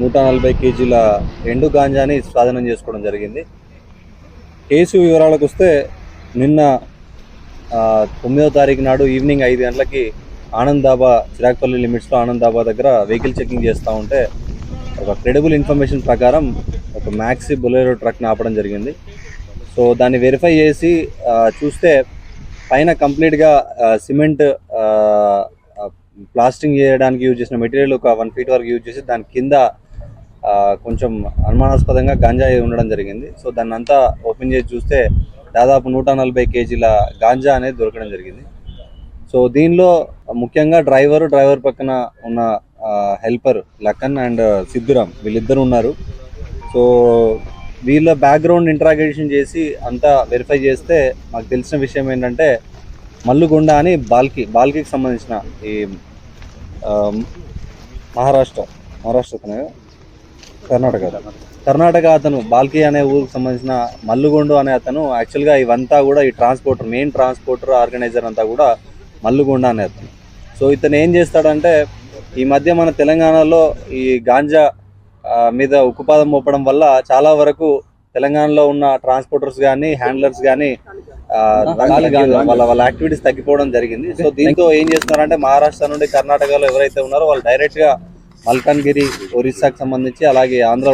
నూట నలభై కేజీల ఎండు గాంజాని స్వాధీనం చేసుకోవడం జరిగింది. కేసు వివరాలకు వస్తే నిన్న తొమ్మిదో తారీఖు నాడు ఈవినింగ్ ఐదు గంటలకి ఆనంద్ దాబా చిరాగ్పల్లి లిమిట్స్లో ఆనంద్ దాబా దగ్గర వెహికల్ చెకింగ్ చేస్తూ ఉంటే ఒక క్రెడిబుల్ ఇన్ఫర్మేషన్ ప్రకారం ఒక మ్యాక్సీ బొలెరో ట్రక్ని ఆపడం జరిగింది. సో దాన్ని వెరిఫై చేసి చూస్తే పైన కంప్లీట్గా సిమెంట్ ప్లాస్టింగ్ చేయడానికి యూజ్ చేసిన మెటీరియల్ ఒక వన్ ఫీట్ వరకు యూజ్ చేసి దాని కింద కొంచెం అనుమానాస్పదంగా గాంజా ఉండడం జరిగింది. సో దాన్ని అంతా ఓపెన్ చేసి చూస్తే దాదాపు నూట నలభై కేజీల గాంజా అనేది దొరకడం జరిగింది. సో దీనిలో ముఖ్యంగా డ్రైవర్ డ్రైవర్ పక్కన ఉన్న హెల్పర్ లక్కన్ అండ్ సిద్ధురామ్ వీళ్ళిద్దరు ఉన్నారు. సో వీళ్ళ బ్యాక్గ్రౌండ్ ఇంట్రాగేషన్ చేసి అంతా వెరిఫై చేస్తే మాకు తెలిసిన విషయం ఏంటంటే మల్లుగొండ అని బాల్కి బాల్కీకి సంబంధించిన ఈ మహారాష్ట్ర మహారాష్ట్ర కర్ణాటక కర్ణాటక అతను బాల్కి అనే ఊరికి సంబంధించిన మల్లుగొండు అనే అతను యాక్చువల్గా ఇవంతా కూడా ఈ ట్రాన్స్పోర్టర్ మెయిన్ ట్రాన్స్పోర్టర్ ఆర్గనైజర్ అంతా కూడా మల్లుగొండ అనే అతను. సో ఇతను ఏం చేస్తాడంటే ఈ మధ్య మన తెలంగాణలో ఈ గాంజా మీద ఉక్కుపాదం మోపడం వల్ల చాలా వరకు తెలంగాణలో ఉన్న ట్రాన్స్పోర్టర్స్ కానీ హ్యాండ్లర్స్ కానీ వాళ్ళ వాళ్ళ యాక్టివిటీస్ తగ్గిపోవడం జరిగింది. సో దీంతో ఏం చేస్తున్నారంటే మహారాష్ట్ర నుండి కర్ణాటకలో ఎవరైతే ఉన్నారో వాళ్ళు డైరెక్ట్గా మల్కాన్గిరి ఒరిస్సాకు సంబంధించి అలాగే ఆంధ్ర